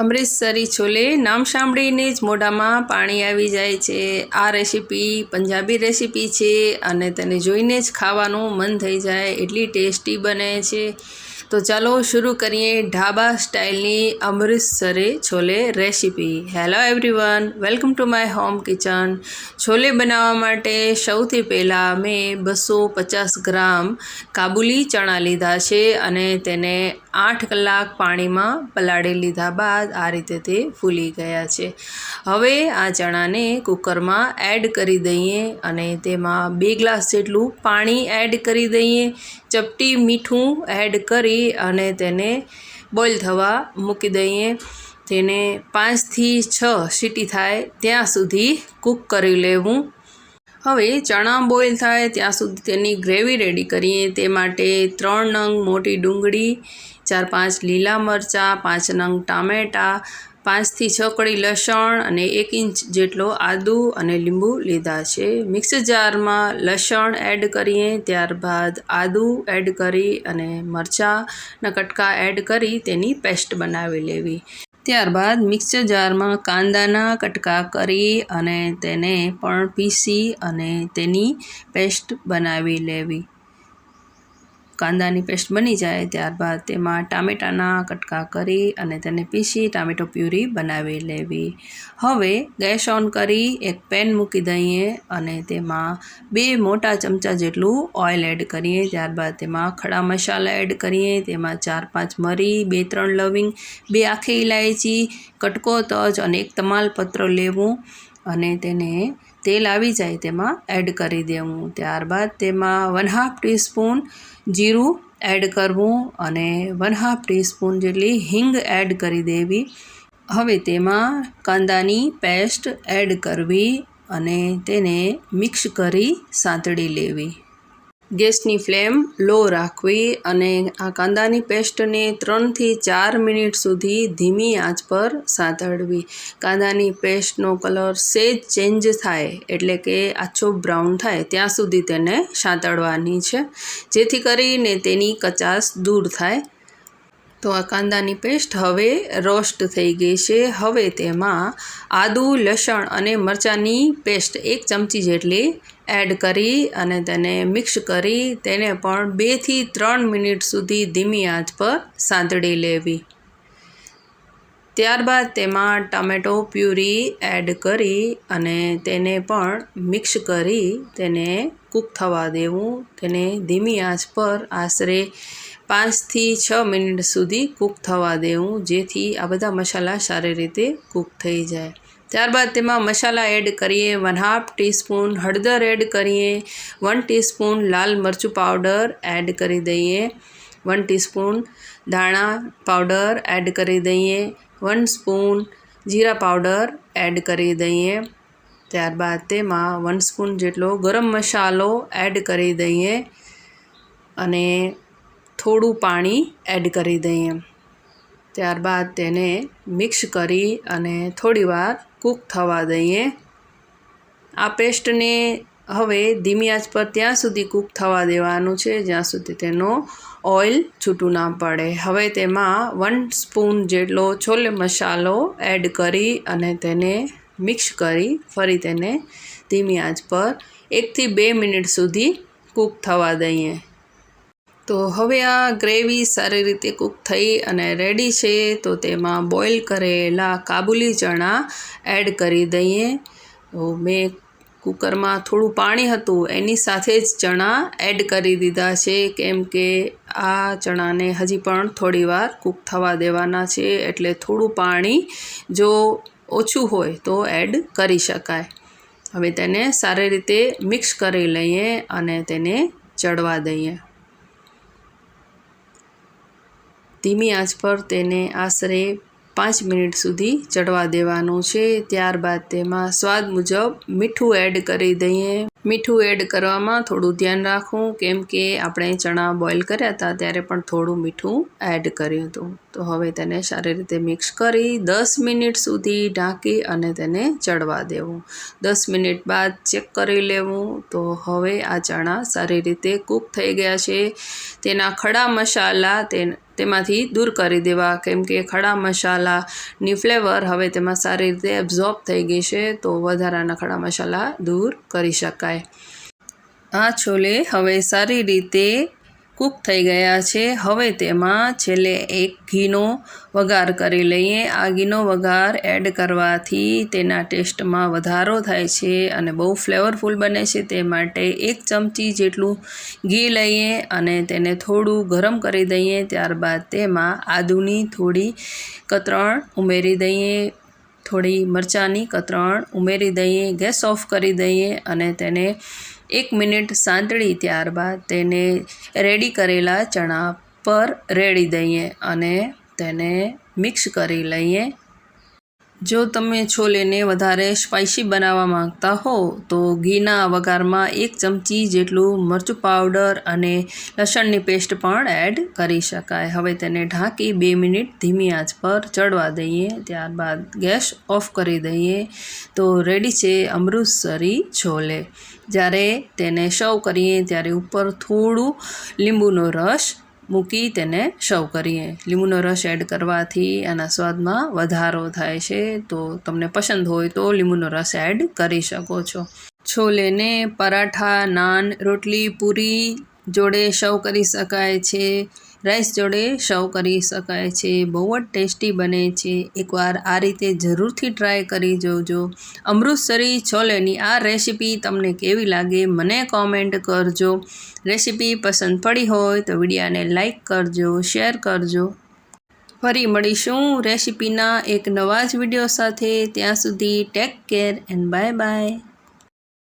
અમૃતસરી છોલે નામ સાંભળીને જ મોઢામાં પાણી આવી જાય છે. આ રેસીપી પંજાબી રેસીપી છે અને તેને જોઈને જ ખાવાનું મન થઈ જાય, એટલી ટેસ્ટી બને છે. તો ચાલો શરૂ કરીએ ઢાબા સ્ટાઇલની અમૃતસરે chole recipe. Hello everyone welcome to my home kitchen chole બનાવવા માટે સૌથી પહેલાં મેં બસો પચાસ ગ્રામ કાબુલી ચણા લીધા છે અને તેને આઠ કલાક પાણીમાં પલાળી લીધા બાદ આ રીતે તે ફૂલી ગયા છે. હવે આ ચણાને કુકરમાં એડ કરી દઈએ અને તેમાં બે ગ્લાસ જેટલું પાણી એડ કરી દઈએ. ચપટી મીઠું એડ કરી અને તેને બોઇલ થવા મૂકી દઈએ. તેને પાંચથી છ સીટી થાય ત્યાં સુધી કૂક કરી લેવું. હવે ચણા બોઇલ થાય ત્યાં સુધી તેની ગ્રેવી રેડી કરીએ. તે માટે ત્રણ નંગ મોટી ડુંગળી ચાર પાંચ લીલા મરચાં, પાંચ નંગ ટામેટાં, પાંચથી છ કળી લસણ અને એક ઇંચ જેટલો આદુ અને લીંબુ લીધા છે. મિક્સ જારમાં લસણ એડ કરીએ, ત્યારબાદ આદુ એડ કરી અને મરચાંના કટકા એડ કરી તેની પેસ્ટ બનાવી લેવી. ત્યારબાદ મિક્સર જારમાં કાંદાના કટકા કરી અને તેને પણ પીસી અને તેની પેસ્ટ બનાવી લેવી. કાંદાની પેસ્ટ બની જાય ત્યારબાદ તેમાં ટામેટાના કટકા કરી અને તેને પીસી ટામેટો પ્યુરી બનાવી લેવી. હવે ગેસ ઓન કરી એક પેન મૂકી દઈએ અને તેમાં બે મોટા ચમચા જેટલું ઓઇલ એડ કરીએ. ત્યારબાદ તેમાં ખડા મસાલા એડ કરીએ. તેમાં ચાર પાંચ મરી, બે ત્રણ લવિંગ, બે આખી ઇલાયચી કટકો, તજ અને એક તમાલપત્ર લેવું અને તેને તેલ આવી જાય તેમાં એડ કરી દેવું. ત્યારબાદ તેમાં વન હાફ ટીસ્પૂન જીરું એડ કરવું અને વન હાફ ટીસ્પૂન જેટલી હિંગ એડ કરી દેવી. હવે તેમાં કાંદાની પેસ્ટ એડ કરવી અને તેને મિક્સ કરી સાંતળી લેવી. ગેસની ફ્લેમ લો રાખવી અને આ કાંદાની પેસ્ટને ત્રણથી ચાર મિનિટ સુધી ધીમી આંચ પર સાંતળવી. કાંદાની પેસ્ટનો કલર સેજ ચેન્જ થાય એટલે કે આછો બ્રાઉન થાય ત્યાં સુધી તેને સાંતળવાની છે. જેથી કરીને તેની કચાશ દૂર થાય તો આ કાંદાની પેસ્ટ હવે રોસ્ટ થઈ ગઈ છે. હવે તેમાં આદુ, લસણ અને મરચાંની પેસ્ટ એક ચમચી જેટલી એડ કરી અને તેને મિક્સ કરી તેને પણ બેથી ત્રણ મિનિટ સુધી ધીમી આંચ પર સાંતળી લેવી. ત્યારબાદ તેમાં ટામેટો પ્યુરી એડ કરી અને તેને પણ મિક્સ કરી તેને કૂક થવા દેવું. તેને ધીમી આંચ પર આશરે પાંચથી છ મિનિટ સુધી કૂક થવા દેવું, જેથી આ બધા મસાલા સારી રીતે કૂક થઈ જાય. ત્યારબાદ તેમાં મસાલા એડ કરીએ, વન હાફ ટીસ્પૂન હળદર એડ કરીએ, વન ટીસ્પૂન લાલ મરચું પાવડર એડ કરી દઈએ, વન ટીસ્પૂન ધાણા પાવડર એડ કરી દઈએ, વન સ્પૂન જીરા પાવડર એડ કરી દઈએ. ત્યારબાદ તેમાં વન સ્પૂન જેટલો ગરમ મસાલો એડ કરી દઈએ અને થોડું પાણી એડ કરી દઈએ. ત્યારબાદ તેને મિક્સ કરી અને થોડીવાર કૂક થવા દઈએ. આ પેસ્ટને હવે ધીમી આંચ પર ત્યાં સુધી કૂક થવા દેવાનું છે, જ્યાં સુધી તેનો ઓઇલ છૂટું ના પડે. હવે તેમાં વન સ્પૂન જેટલો છોલે મસાલો એડ કરી અને તેને મિક્સ કરી ફરી તેને ધીમી આંચ પર એકથી બે મિનિટ સુધી કૂક થવા દઈએ. તો હવે આ ગ્રેવી સારી રીતે કૂક થઈ અને રેડી છે, તો તેમાં બોઇલ કરેલા કાબુલી ચણા એડ કરી દઈએ. તો મેં કુકરમાં થોડું પાણી હતું, એની સાથે જ ચણા એડ કરી દીધા છે. કેમ કે આ ચણાને હજી પણ થોડીવાર કૂક થવા દેવાના છે, એટલે થોડું પાણી જો ઓછું હોય તો એડ કરી શકાય. હવે તેને સારી રીતે મિક્સ કરી લઈએ અને તેને ચડવા દઈએ. ધીમી આંચ પર તેને આશરે પાંચ મિનિટ સુધી ચડવા દેવાનું છે. ત્યારબાદ તેમાં સ્વાદ મુજબ મીઠું એડ કરી દઈએ. મીઠું એડ કરવામાં થોડું ધ્યાન રાખવું. કેમ કે આપણે ચણા બોઇલ કર્યા હતા ત્યારે પણ થોડું મીઠું એડ કર્યું હતું. તો હવે તેને સારી રીતે મિક્સ કરી દસ મિનિટ સુધી ઢાંકી અને તેને ચડવા દેવું. દસ મિનિટ બાદ ચેક કરી લેવું. તો હવે આ ચણા સારી રીતે કૂક થઈ ગયા છે. તેના ખડા મસાલા તે તેમાંથી દૂર કરી દેવા. કેમ કે ખડા મસાલાની ફ્લેવર હવે તેમાં સારી રીતે એબ્ઝોર્બ થઈ ગઈ છે, તો વધારાના ખડા મસાલા દૂર કરી શકાય. આ છોલે હવે સારી રીતે કૂક થઈ ગયા છે. હવે તેમાં છેલ્લે એક ઘીનો વઘાર કરી લઈએ. આ ઘીનો વઘાર એડ કરવાથી તેના ટેસ્ટમાં વધારો થાય છે અને બહુ ફ્લેવરફુલ બને છે. તે માટે એક ચમચી જેટલું ઘી લઈએ અને તેને થોડું ગરમ કરી દઈએ. ત્યારબાદ તેમાં આદુની થોડી કતરણ ઉમેરી દઈએ. થોડી મરચાંની કતરણ ઉમેરી દઈએ. ગેસ ઓફ કરી દઈએ અને તેને એક મિનિટ સાંતળી ત્યારબાદ તેને રેડી કરેલા ચણા પર રેડી દઈએ અને તેને મિક્સ કરી લઈએ. જો તમે છોલેને વધારે સ્પાઇસી બનાવવા માંગતા હો, તો ઘીના વઘારમાં એક ચમચી જેટલું મરચું પાવડર અને લસણની પેસ્ટ પણ એડ કરી શકાય. હવે તેને ઢાંકી બે મિનિટ ધીમી આંચ પર ચડવા દઈએ. ત્યારબાદ ગેસ ઓફ કરી દઈએ. તો રેડી છે અમૃતસરી છોલે. જ્યારે તેને સર્વ કરીએ, ત્યારે ઉપર થોડું લીંબુનો રસ મૂકી તેને સર્વ કરીએ. લીંબુનો રસ એડ કરવાથી આના સ્વાદમાં વધારો થાય છે. તો તમને પસંદ હોય તો લીંબુનો રસ એડ કરી શકો છો. છોલેને પરાઠા, નાન, રોટલી, પૂરી જોડે સર્વ કરી શકાય છે. રાઈસ જોડે સર્વ કરી શકાય છે. બહુ જ ટેસ્ટી બને છે. એકવાર આ રીતે જરૂરથી ટ્રાય કરી જોજો. અમૃતસરી છોલેની આ રેસીપી તમને કેવી લાગે મને કોમેન્ટ કરજો. રેસીપી પસંદ પડી હોય તો વિડીયાને લાઇક કરજો શેર કરજો. ફરી મળીશું રેસીપીના એક નવા જ વીડિયો સાથે. ત્યાં સુધી take care and bye bye